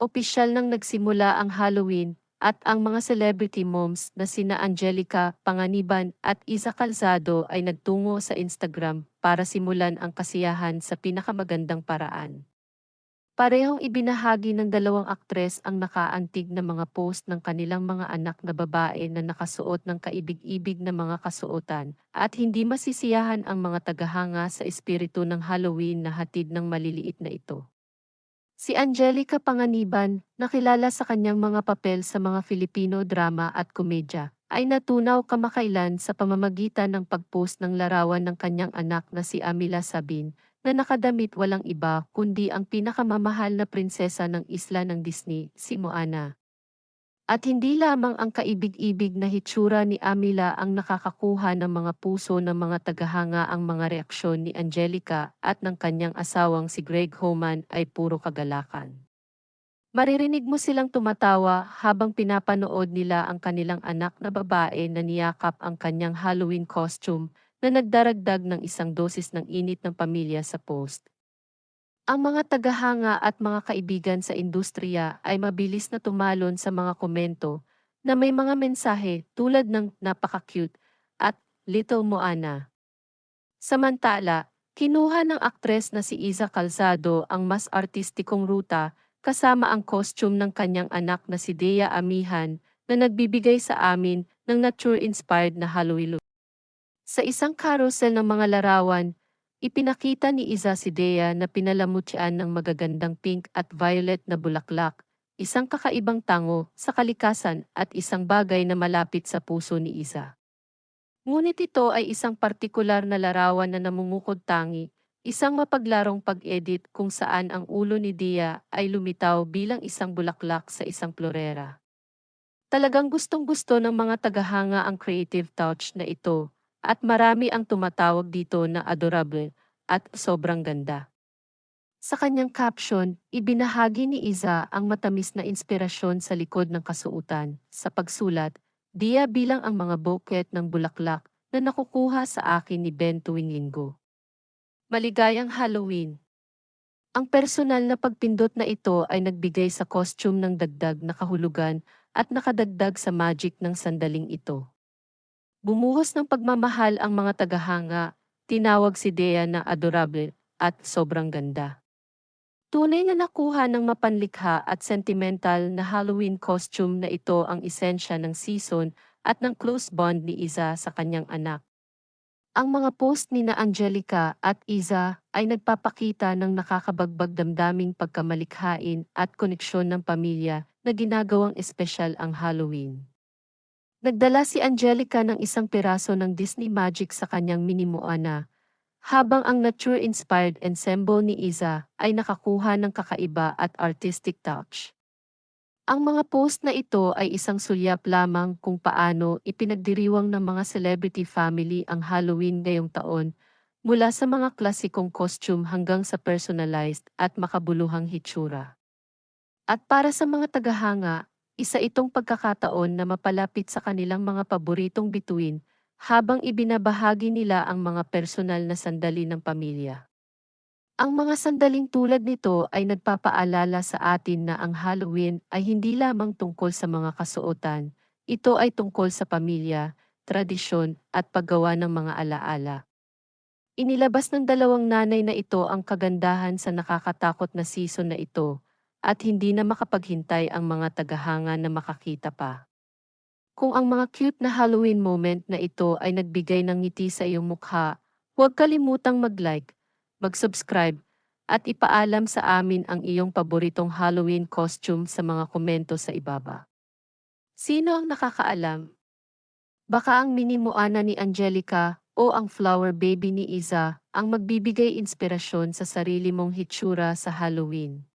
Opisyal nang nagsimula ang Halloween at ang mga celebrity moms na sina Angelica Panganiban at Isa Calzado ay nagtungo sa Instagram para simulan ang kasiyahan sa pinakamagandang paraan. Parehong ibinahagi ng dalawang aktres ang nakaantig na mga post ng kanilang mga anak na babae na nakasuot ng kaibig-ibig na mga kasuotan at hindi masisiyahan ang mga tagahanga sa espiritu ng Halloween na hatid ng maliliit na ito. Si Angelica Panganiban, nakilala sa kanyang mga papel sa mga Filipino drama at komedya, ay natunaw kamakailan sa pamamagitan ng pagpost ng larawan ng kanyang anak na si Amila Sabin, na nakadamit walang iba kundi ang pinakamamahal na prinsesa ng isla ng Disney, si Moana. At hindi lamang ang kaibig-ibig na hitsura ni Amila ang nakakakuha ng mga puso ng mga tagahanga ang mga reaksyon ni Angelica at ng kanyang asawang si Greg Homan ay puro kagalakan. Maririnig mo silang tumatawa habang pinapanood nila ang kanilang anak na babae na niyakap ang kanyang Halloween costume na nagdaragdag ng isang dosis ng init ng pamilya sa post. Ang mga tagahanga at mga kaibigan sa industriya ay mabilis na tumalon sa mga komento na may mga mensahe tulad ng napaka-cute at Little Moana. Samantala, kinuha ng aktres na si Isa Calzado ang mas artistikong ruta kasama ang costume ng kanyang anak na si Dea Amihan na nagbibigay sa amin ng nature-inspired na Halloween. Sa isang carousel ng mga larawan, Ipinakita ni Iza si Dea na pinalamutyan ng magagandang pink at violet na bulaklak, isang kakaibang tango sa kalikasan at isang bagay na malapit sa puso ni Iza. Ngunit ito ay isang partikular na larawan na namumukod tangi, isang mapaglarong pag-edit kung saan ang ulo ni Dia ay lumitaw bilang isang bulaklak sa isang florera. Talagang gustong-gusto ng mga tagahanga ang creative touch na ito, at marami ang tumatawag dito na adorable at sobrang ganda. Sa kanyang caption, ibinahagi ni Iza ang matamis na inspirasyon sa likod ng kasuutan sa pagsulat, Dia bilang ang mga bouquet ng bulaklak na nakukuha sa akin ni Ben tuwing linggo. Maligayang Halloween! Ang personal na pagpindot na ito ay nagbigay sa costume ng dagdag na kahulugan at nakadagdag sa magic ng sandaling ito. Bumuhos ng pagmamahal ang mga tagahanga, tinawag si Dea na adorable at sobrang ganda. Tunay na nakuha ng mapanlikha at sentimental na Halloween costume na ito ang esensya ng season at ng close bond ni Iza sa kanyang anak. Ang mga post ni na Angelica at Iza ay nagpapakita ng nakakabagbag damdaming pagkamalikhain at koneksyon ng pamilya na ginagawang espesyal ang Halloween. Nagdala si Angelica ng isang piraso ng Disney Magic sa kanyang mini Moana, habang ang nature-inspired ensemble ni Iza ay nakakuha ng kakaiba at artistic touch. Ang mga post na ito ay isang sulyap lamang kung paano ipinagdiriwang ng mga celebrity family ang Halloween ngayong taon, mula sa mga klasikong costume hanggang sa personalized at makabuluhang hitsura. At para sa mga tagahanga, isa itong pagkakataon na mapalapit sa kanilang mga paboritong bituin habang ibinabahagi nila ang mga personal na sandali ng pamilya. Ang mga sandaling tulad nito ay nagpapaalala sa atin na ang Halloween ay hindi lamang tungkol sa mga kasuotan, ito ay tungkol sa pamilya, tradisyon at paggawa ng mga alaala. Inilabas ng dalawang nanay na ito ang kagandahan sa nakakatakot na season na ito, at hindi na makapaghintay ang mga tagahanga na makakita pa. Kung ang mga cute na Halloween moment na ito ay nagbigay ng ngiti sa iyong mukha, huwag kalimutang mag-like, mag-subscribe, at ipaalam sa amin ang iyong paboritong Halloween costume sa mga komento sa ibaba. Sino ang nakakaalam? Baka ang mini Moana ni Angelica o ang flower baby ni Iza ang magbibigay inspirasyon sa sarili mong hitsura sa Halloween.